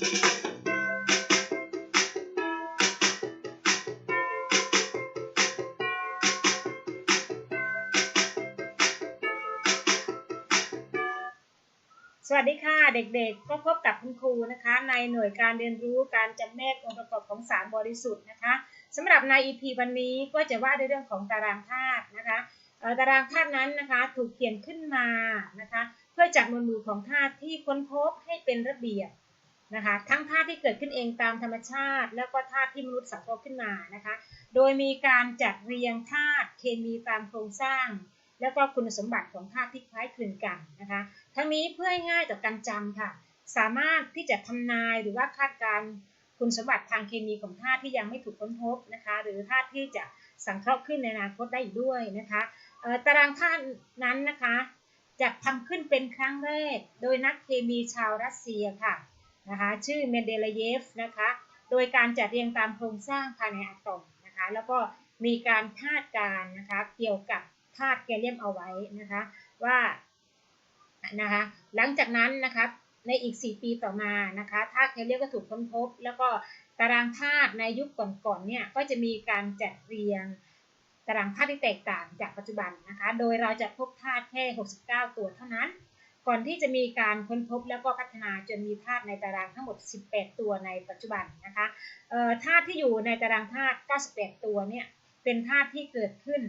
สวัสดีค่ะเด็กๆ ก็พบกับคุณครูนะคะ ในหน่วยการเรียนรู้การจำแนกองค์ประกอบของสารบริสุทธิ์นะคะสำหรับใน EP วันนี้ก็จะว่าด้วยเรื่องของตารางธาตุนะคะตารางธาตุนั้นนะคะถูกเขียนขึ้นมานะคะ เพื่อจัดหมวดหมู่ของธาตุที่ค้นพบให้เป็นระเบียบ นะคะทั้งธาตุที่เกิดขึ้นเองตามธรรมชาติ แล้วก็ธาตุที่มนุษย์สังเคราะห์ขึ้นมานะคะโดยมีการจัดเรียงธาตุเคมีตามโครงสร้าง แล้วก็คุณสมบัติของธาตุที่คล้ายคลึงกันนะคะทั้งนี้เพื่อให้ง่ายต่อการจำค่ะ สามารถที่จะทำนายหรือว่าคาดการคุณสมบัติทางเคมีของธาตุที่ยังไม่ถูกค้นพบนะคะหรือธาตุที่จะสังเคราะห์ขึ้นในอนาคตได้อีกด้วยนะคะตารางธาตุนั้นนะคะจะทำขึ้นเป็นครั้งแรก โดยนักเคมีชาวรัสเซียค่ะ นะคะชื่อเมนเดลเยฟนะคะโดยการจัดเรียงตามโครงสร้างภายในอะตอมนะคะแล้วก็มีการคาดการ์นะคะเกี่ยวกับธาตุแกลเลียมเอาไว้นะคะว่านะคะหลังจากนั้นนะคะในอีก 4 ปีต่อมานะคะธาตุแคลเซียมก็ถูกค้นพบ แล้วก็ตารางธาตุในยุคก่อนๆเนี่ยก็จะมีการจัดเรียงตารางธาตุที่แตกต่างจากปัจจุบันนะคะ โดยเราจะพบธาตุแค่ 69 ตัวเท่านั้น ก่อนที่จะมีการค้นพบแล้วก็พัฒนาจนมีธาตุในตารางทั้งหมด 18 ตัวในปัจจุบันนะคะเอ่อธาตุที่อยู่ในตารางธาตุ 98 ตัวเนี่ยเป็นธาตุที่เกิดขึ้น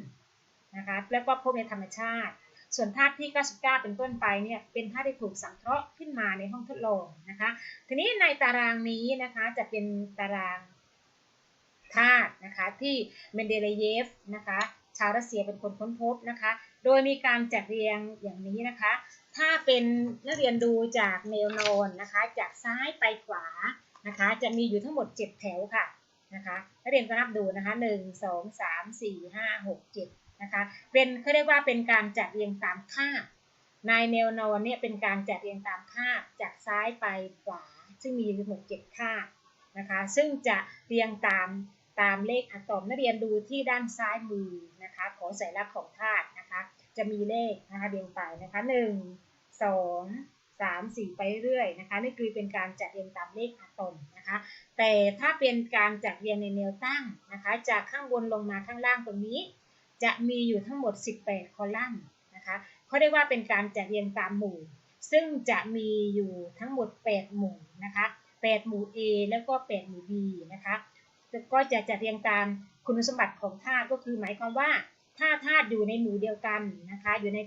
นะคะแล้วก็พบในธรรมชาติ ส่วนธาตุที่ 99 เป็นต้นไปเนี่ยเป็นธาตุที่ถูกสังเคราะห์ขึ้นมาในห้องทดลองนะคะ ทีนี้ในตารางนี้นะคะจะเป็นตารางธาตุนะคะที่เมนเดเลเยฟนะคะชาวรัสเซียเป็นคนค้นพบนะคะ โดยมีการจัดเรียงอย่างนี้นะคะ ถ้าเป็นนักเรียนดูจากแนวนอนนะคะ จากซ้ายไปขวานะคะ จะมีอยู่ทั้งหมด 7 แถวค่ะนะคะนักเรียนก็นับดูนะคะ1 2 3 4 5 6 7นะคะ เป็นเขาเรียกว่าเป็นการจัดเรียงตามคาบในแนวนอนเนี่ยเป็นการจัดเรียงตามคาบจากซ้ายไปขวา ซึ่งมีทั้งหมดเจ็ดคาบนะคะ ซึ่งจะเรียงตามตามเลขอะตอมนักเรียนดูที่ด้านซ้ายมือนะคะ ของสัญลักษณ์ของธาตุ จะมีเลขนะคะเรียงไปนะคะหนึ่งสองสามสี่ไปเรื่อยนะคะนี่คือเป็นการจัดเรียงตามเลขอะตอมนะคะ แต่ถ้าเป็นการจัดเรียงในแนวตั้งนะคะ จากข้างบนลงมาข้างล่างตรงนี้ จะมีอยู่ทั้งหมด 18 คอลัมน์นะคะเขาเรียกว่าเป็นการจัดเรียงตามหมู่ ซึ่งจะมีอยู่ทั้งหมด 8 หมู่นะคะ8หมู่ A แล้วก็ 8 หมู่ B นะคะก็จะจัดเรียงตามคุณสมบัติของธาตุก็คือหมายความว่า ถ้าธาตุอยู่ในหมู่เดียวกันนะคะ อยู่ใน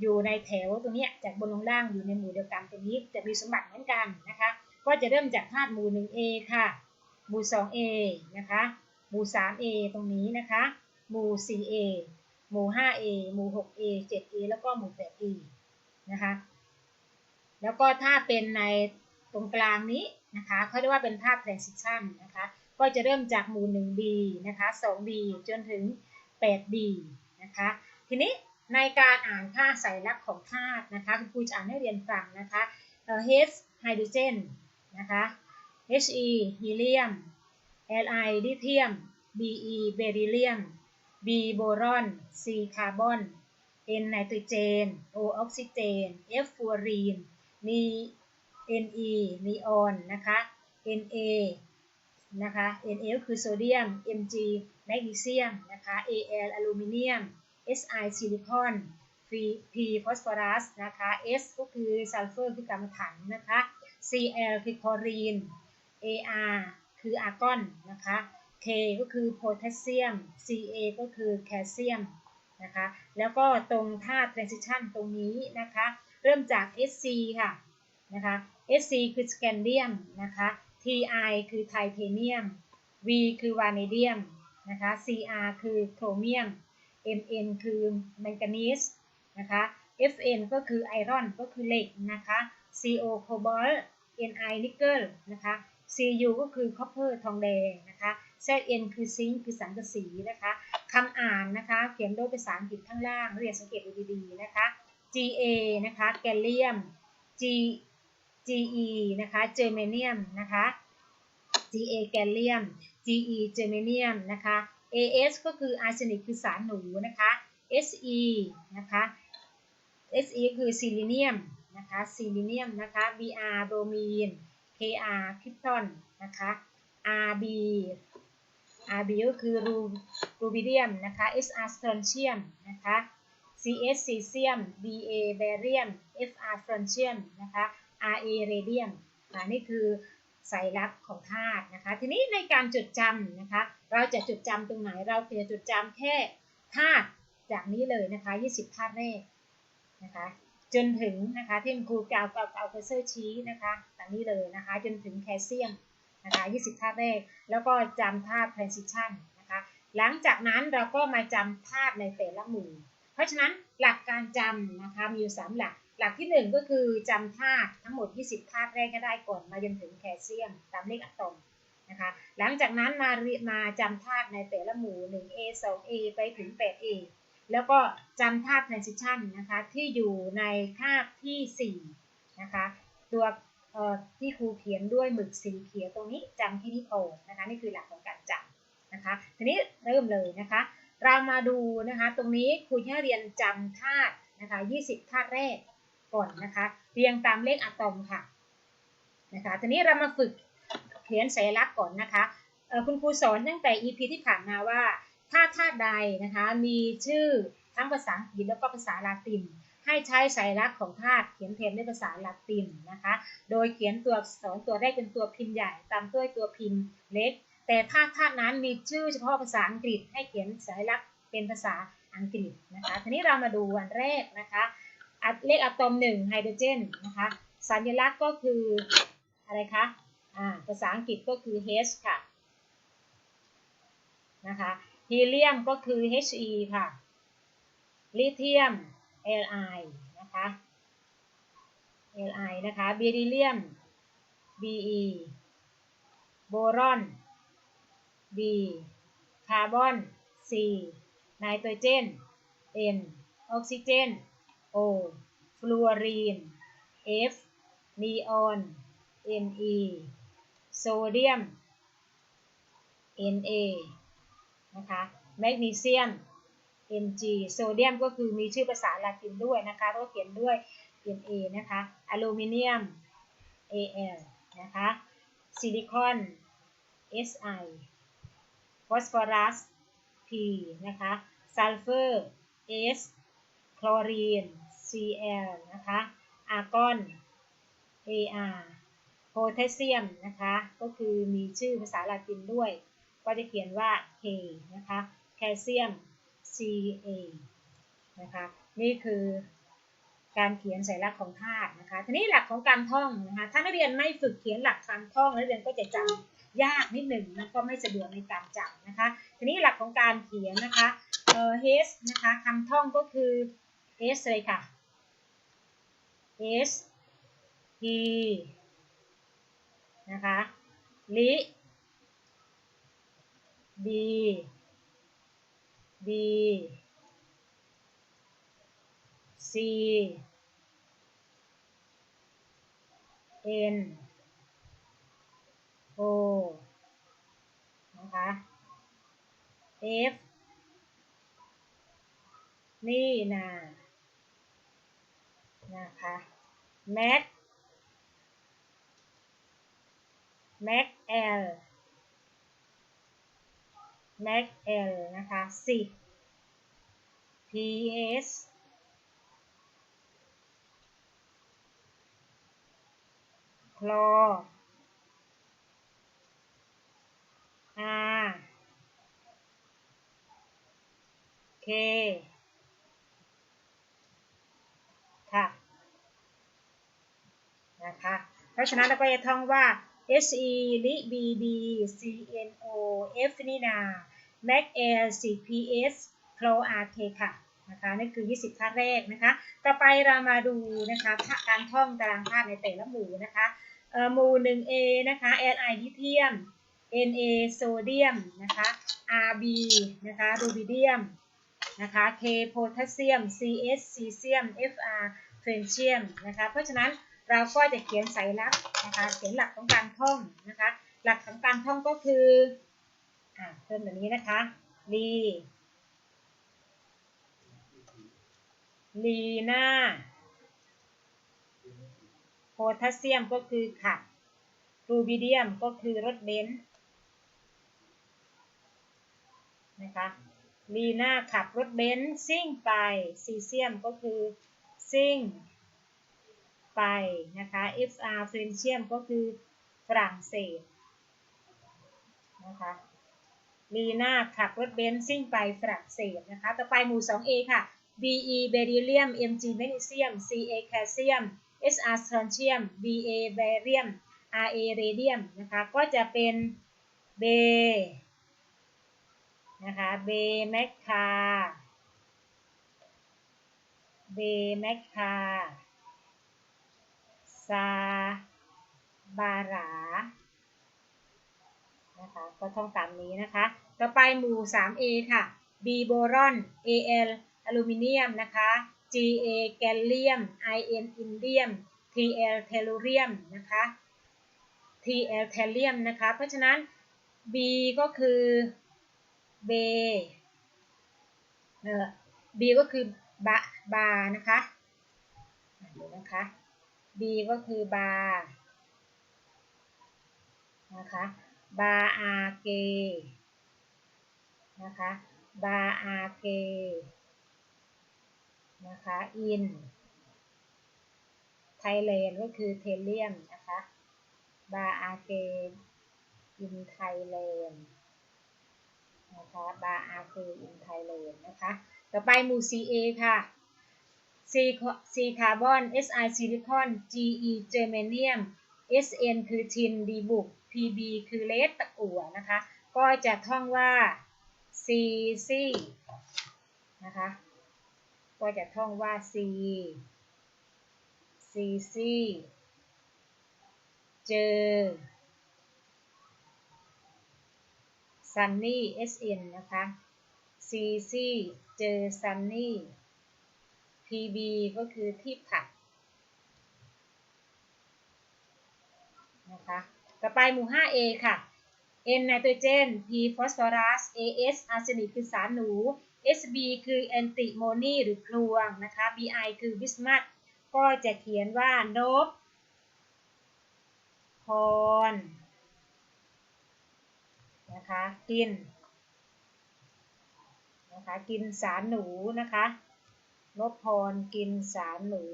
อยู่ในแถวตรงนี้จากบนลงล่างอยู่ในหมู่เดียวกันตรงนี้จะมีสมบัติเหมือนกันนะคะ ก็จะเริ่มจากธาตุหมู่ 1A ค่ะ หมู่ 2A นะคะ หมู่ 3A ตรงนี้นะคะ หมู่ 4A หมู่ 5A หมู่ 6A 7A แล้วก็หมู่ 8A นะคะ แล้วก็ถ้าเป็นในตรงกลางนี้นะคะเขาเรียกว่าเป็นธาตุ transition นะคะ ก็จะเริ่มจากหมู่ 1B นะคะ 2B จนถึง 8B นะคะ ทีนี้ในการอ่านค่าสัญลักษณ์ของธาตุนะคะคุณครูจะอ่านให้เรียนฟังนะคะ H ไฮโดรเจนนะคะ He ฮีเลียม Li ลิเธียม Be เบริเลียม B โบรอน C คาร์บอน N ไนโตรเจน O ออกซิเจน F ฟลูออรีน N Ne นีออนนะคะ Na นะคะ Na ก็คือโซเดียม Mg แมกนีเซียมนะคะ Al อลูมิเนียม Si ซิลิคอน P ฟอสฟอรัสนะคะ S ก็คือซัลเฟอร์คือกรรมถันนะคะ Cl คือคลอรีน Ar คืออาร์กอนนะคะ K ก็คือโพแทสเซียม Ca ก็คือแคลเซียมนะคะแล้วก็ตรงธาตุ transition ตรงนี้นะคะ เริ่มจาก Sc ค่ะนะคะ Sc คือสแกนเดียมนะคะ Ti คือไทเทเนียม V คือวานิเดียมนะคะ Cr คือโครเมียม Mn คือแมงกานีสนะคะ Fn ก็คือไอรอนก็คือเหล็กนะคะ Co โคบอลต์ Ni นิกเกิลนะคะ Cu ก็คือคอปเปอร์ทองแดงนะคะ Zn คือซิงค์คือสังกะสีนะคะคำอ่านนะคะ เขียนด้วยภาษาอังกฤษข้างล่างเรียนสังเกตดูดีๆนะคะ Ga นะคะแกลเลียม G Ge นะคะเจอร์เมเนียมนะคะ Ga แกลเลียม Ge เจอร์เมเนียมนะคะ As ก็คืออาร์เซนิกคือสารหนูนะคะ Se นะคะ Se คือซิลิเนียมนะคะซิลิเนียมนะคะ Br โบรมีน Kr คริปตอนนะคะ Rb Rb ก็คือรูรูบิเดียมนะคะ Sr สตรนเชียมนะคะ Cs ซีเซียม Ba แบเรียม Fr ฟรอนเชียมนะคะ Ra เรเดียมนี่คือสัญลักษณ์ของธาตุนะคะ ทีนี้ในการจดจำนะคะ เราจะจดจำตรงไหน เราจะจดจำแค่ธาตุจากนี้เลยนะคะ 20ธาตุแรกนะคะจนถึงนะคะที่ครูกาวกาวกาวเคเซอร์ชี้นะคะตางนี้เลยนะคะ จนถึงแคลเซียมนะคะ 20 ธาตุแรก แล้วก็จำธาตุ transition นะคะ หลังจากนั้นเราก็มาจำธาตุในแต่ละหมู่ เพราะฉะนั้นหลักการจำนะคะมีอยู่ 3 หลัก หลักที่ 1 ก็คือจำธาตุทั้งหมด 20 ธาตุแรกก็ได้ก่อนมาจนถึงแคลเซียมตามเลขอะตอมนะคะหลังจากนั้นมามาจำธาตุในแต่ละหมู่ 1A 2A ไปถึง 8A แล้วก็จำธาตุ transition นะคะที่อยู่ในคาบที่ 4 นะคะตัวที่ครูเขียนด้วยหมึกสีเขียวตรงนี้จำที่นี่พอนะคะนี่คือหลักของการจำนะคะทีนี้เริ่มเลยนะคะเรามาดูนะคะตรงนี้ครูให้เรียนจำธาตุนะคะ 20 ธาตุแรก ก่อนนะคะ เรียงตามเลขอะตอมค่ะนะคะทีนี้เรามาฝึกเขียนสัญลักษณ์ก่อนนะคะคุณครูสอนตั้งแต่ EP ที่ผ่านมาว่าถ้าธาตุใดนะคะมีชื่อทั้งภาษาอังกฤษแล้วก็ภาษาลาติน ให้ใช้สัญลักษณ์ของธาตุเขียนแทนด้วยภาษาลาตินนะคะ โดยเขียนตัวอักษรตัวแรกเป็นตัวพิมพ์ใหญ่ตามด้วยตัวพิมพ์เล็ก แต่ถ้าธาตุนั้นมีชื่อเฉพาะภาษาอังกฤษ ให้เขียนสัญลักษณ์เป็นภาษาอังกฤษนะคะทีนี้เรามาดูวันแรกนะคะ เลขอะตอมหนึ่งไฮโดรเจนนะคะสัญลักษณ์ก็คืออะไรคะอ่าภาษาอังกฤษก็คือ H ค่ะนะคะฮีเลียมก็คือ He ค่ะลิเธียม Li นะคะ Li นะคะเบริเลียม Be โบรอน B คาร์บอน C ไนโตรเจน N ออกซิเจน O ฟลูออรีน F นีออน Ne โซเดียม Na นะคะแมกนีเซียม Mg โซเดียมก็คือมีชื่อภาษาลาตินด้วยนะคะก็เขียนด้วย Na นะคะอลูมิเนียม Al นะคะซิลิคอน Si ฟอสฟอรัส P นะคะซัลเฟอร์ S คลอรีน Cl นะคะอาร์กอน Ar โพแทสเซียมนะคะ ก็คือมีชื่อภาษาลาตินด้วย ก็จะเขียนว่า K นะคะแคลเซียม Ca นะคะนี่คือการเขียนสัญลักษณ์ของธาตุนะคะทีนี้หลักของการท่องนะคะถ้านักเรียนไม่ฝึกเขียนหลักการท่องนักเรียนก็จะจำยากนิดหนึ่งนะก็ไม่สะดวกในการจำนะคะทีนี้หลักของการเขียนนะคะเอ่อ H นะคะคำท่องก็คือ S เลยค่ะ S P นะคะลิ D D C N O นะคะ F นี่นะ นะคะ Mac Mac L Mac L นะคะ 10 PS คลอ R K ค่ะ นะคะ เพราะฉะนั้นเราก็จะท่องว่า H E ลิ B D C N O F นี่นา Mac Air C P S Clo R K ค่ะนะคะนี่นคือ 20 ท่าแรกนะคะ ต่อไปเรามาดูนะคะการท่องตารางธาตุในแต่ละหมู่นะคะหมู่ 1A นะคะ Ni ลิเธียม Na โซเดียมนะคะ Rb นะคะรูบิเดียมนะคะ K โพแทสเซียม Cs ซีเซียม Fr เฟรนเชียมนะคะ เพราะฉะนั้น เราก็จะเขียนสัญลักษณ์นะคะเขียนหลักของการท่องนะคะ หลักของการท่องก็คืออ่าเพิ่มแบบนี้นะคะลีลีนาโพแทสเซียมก็คือขัดรูบิเดียมก็คือรถเบนซ์นะคะลีน่าขับรถเบนซ์ซิ่งไปซีเซียมก็คือซิ่ง ไปนะคะ FR เฟรนเชียมก็คือฝรั่งเศสนะคะลีน่าขับรถเบนซ์ซิ่งไปฝรั่งเศสนะคะ ต่อไปหมู่ 2A ค่ะ BE เบริเลียม MG แมกนีเซียม CA แคลเซียม SR สตรอนเชียม BA แบเรียม RA เรเดียมนะคะ ก็จะเป็นเบนะคะเบแมคคาเบแมคคา ซาบารานะคะ ก็ท่องตามนี้นะคะ ต่อไปหมู่ 3A ค่ะ B โบรอน AL อลูมิเนียมนะคะ GA แกลเลียม IN อินเดียม TL เทลูเรียมนะคะ TL เทเลียมนะคะ เพราะฉะนั้น B ก็คือเบเออ B ก็คือบาบานะคะดูนะคะ B ก็คือบานะคะบาอาเกนะคะบาอาเกนะคะอินไทยแลนด์ก็คือเทเลียมนะคะบาอาเกอินไทยแลนด์นะคะบาอาเกอินไทยแลนด์นะคะต่อไปหมู่ CA ค่ะ C C คาร์บอน Si ซิลิคอน Ge เจอร์เมเนียม Sn คือทินดีบุก Pb คือเลสตะกั่วนะคะ ก็จะท่องว่า C C นะคะ ก็จะท่องว่า C C C เจอ Sunny SN นะคะ C C เจอ Sunny PB ก็คือที่ผัดนะคะต่อไปหมู่ 5A ค่ะ N ไนโตรเจน P ฟอสฟอรัส AS อาร์เซนิกคือสารหนู SB คือแอนติโมนีหรือพลวงนะคะ BI คือบิสมัตก็จะเขียนว่านบพรนะคะกินนะคะกินสารหนูนะคะ นบพรกินสารหนู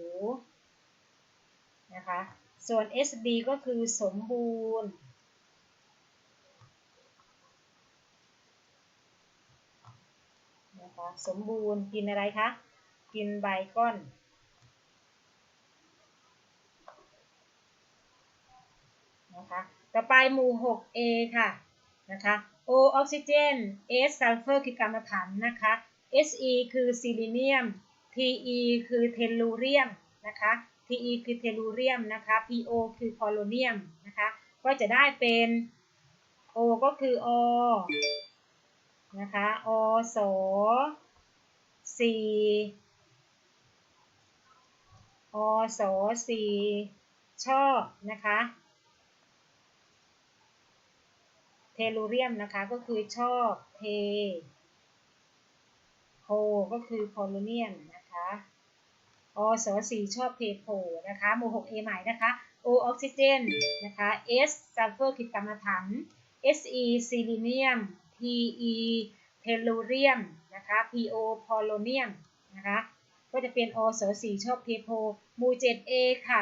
นะคะ ส่วน SB ก็คือสมบูรณ์นะคะสมบูรณ์กินอะไรคะ กินใบก้อนนะคะต่อไปหมู่ 6A ค่ะนะคะ O ออกซิเจน S ซัลเฟอร์คือกรรมฐานนะคะ Se คือซิลิเนียม Te คือเทลูเรียมนะคะ Te คือเทลูเรียมนะคะ Po คือโพโลเนียมนะคะ ก็จะได้เป็น O ก็คือ O นะคะ O สสี่อสสี่ชอนะคะ เทลูเรียมนะคะก็คือช่อเทโพก็คือโพโลเนียม นะคะอสสี่ชอบเทโพนะคะโมหกเอใหม่นะคะโอออกซิเจนนะคะ S ซัลเฟอร์คิดกรรมฐาน Se ซิลิเนียม Te เทลูเรียมนะคะ PO โพโลเนียมนะคะก็จะเป็น O สสีชอบเทโพมู 7A ค่ะ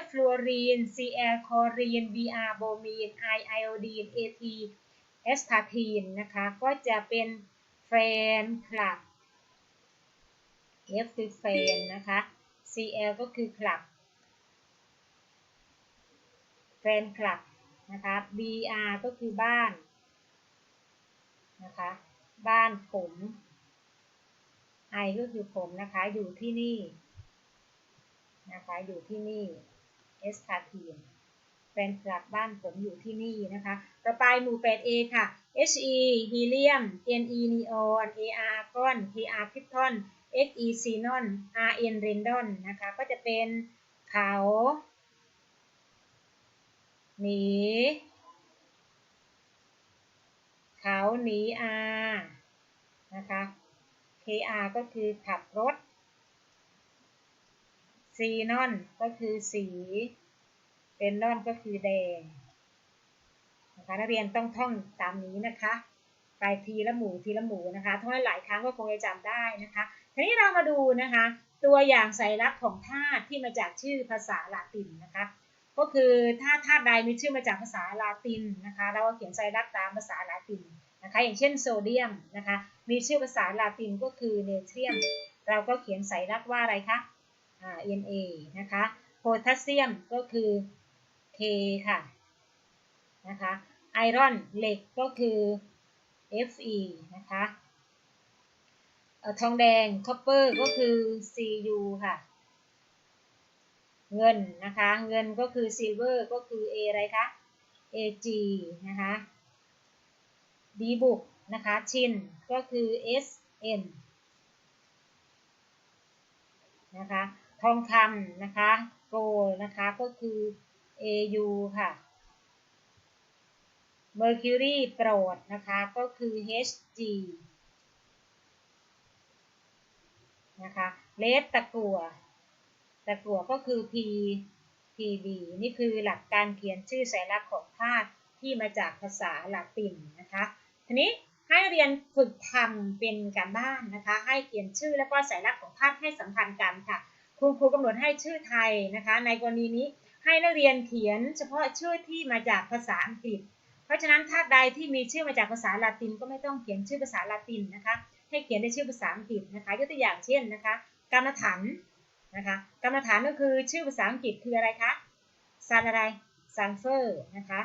F ฟลูออรีน Cl คอรีน Br โบมีน I ไอโอดีน At เอสทาทีนนะคะ ก็จะเป็นแฟนคลับ F คือแฟนนะคะ Cl ก็คือคลับแฟนคลับนะคะ Br ก็คือบ้านนะคะ บ้านผมไอก็คือผมนะคะ อยู่ที่นี่นะคะ อยู่ที่นี่เอสคาทีนแฟนคลับบ้านผมอยู่ที่นี่นะคะ ต่อไปหมู่ 8A ค่ะ He ฮีเลียม Ne นีออน Ar อาร์กอน Kr คริปทอน Xe ซีนอน Rn เรนดอนนะคะ ก็จะเป็นเขา หนี เขาหนีอานะคะ KR ก็คือขับรถซีนอนก็คือสีเป็นนอนก็คือแดงนะคะนักเรียนต้องท่องตามนี้นะคะ ไปทีละหมู่ทีละหมู่นะคะท่องหลายครั้งก็คงจะจำได้นะคะ ทีนี้เรามาดูนะคะ ตัวอย่างสัญลักษณ์ของธาตุที่มาจากชื่อภาษาลาตินนะคะ ก็คือถ้าธาตุใดมีชื่อมาจากภาษาลาตินนะคะ เราก็เขียนสัญลักษณ์ตามภาษาลาตินนะคะ อย่างเช่นโซเดียมนะคะ มีชื่อภาษาลาตินก็คือเนเทรียม เราก็เขียนสัญลักษณ์ว่าอะไรคะอ่า Na นะคะ โพแทสเซียมก็คือ K ค่ะนะคะ ไอรอนเหล็กก็คือ Fe นะคะ ทองแดงคอปเปอร์ก็คือ Cu ค่ะ เงินนะคะ เงินก็คือซิลเวอร์ก็คือ A อะไรคะ Ag นะคะดีบุกนะคะชินก็คือ Sn นะคะ ทองคำนะคะโกลนะคะก็คือ Au ค่ะ Mercury โปรดนะคะก็คือ Hg นะคะเลสตะกัวตะกัวก็คือ P PB นี่คือหลักการเขียนชื่อสัญลักษณ์ของธาตุที่มาจากภาษาละตินนะคะ ทีนี้ให้เรียนฝึกทำเป็นการบ้านนะคะ ให้เขียนชื่อแล้วก็สัญลักษณ์ของธาตุให้สัมพันธ์กันค่ะ คุณครูกำหนดให้ชื่อไทยนะคะ ในกรณีนี้ให้นักเรียนเขียนเฉพาะชื่อที่มาจากภาษาอังกฤษ เพราะฉะนั้นธาตุใดที่มีชื่อมาจากภาษาละตินก็ไม่ต้องเขียนชื่อภาษาละตินนะคะ ให้เขียนในชื่อภาษาอังกฤษนะคะยกตัวอย่างเช่นนะคะกรรมฐานนะคะกรรมฐานก็คือชื่อภาษาอังกฤษคืออะไรคะซันอะไรซันเฟอร์นะคะ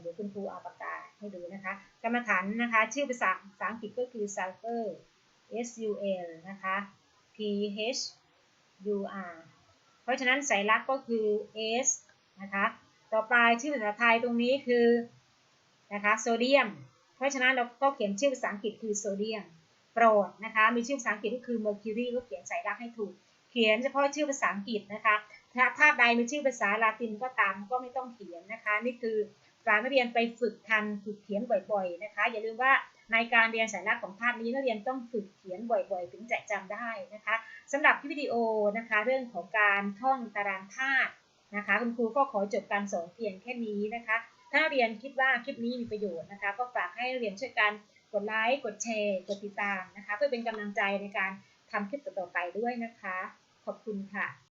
เดี๋ยวคุณครูเอาปากกาให้ดูนะคะกรรมฐานนะคะชื่อภาษาภาษาอังกฤษก็คือ sulfur S U L นะคะ P H U R เพราะฉะนั้นสัญลักษณ์ก็คือ S นะคะต่อไปชื่อภาษาไทยตรงนี้คือนะคะโซเดียม เพราะฉะนั้นเราก็เขียนชื่อภาษาอังกฤษคือโซเดียม โปรดนะคะ มีชื่อภาษาอังกฤษก็คือ mercury ก็เขียนใสัญลักให้ถูก เขียนเฉพาะชื่อภาษาอังกฤษนะคะ ถ้าธาใดมีชื่อภาษาลาตินก็ตามก็ไม่ต้องเขียนนะคะ นี่คือการนักเรียนไปฝึกทันฝึกเขียนบ่อยๆนะคะ อย่าลืมว่าในการเรียนสัญลักของธาตุนี้นักเรียนต้องฝึกเขียนบ่อยๆ ถึงจะจำได้นะคะสำหรับวิดีโอนะคะ เรื่องของการท่องตารางธาตุนะคะ คุณครูก็ขอจบการสอนเพียงแค่นี้นะคะ ถ้าเรียนคิดว่าคลิปนี้มีประโยชน์นะคะ ก็ฝากให้เรียนช่วยกัน กดไลค์กดแชร์กดติดตามนะคะ เพื่อเป็นกำลังใจในการทำคลิปต่อๆไปด้วยนะคะ ขอบคุณค่ะ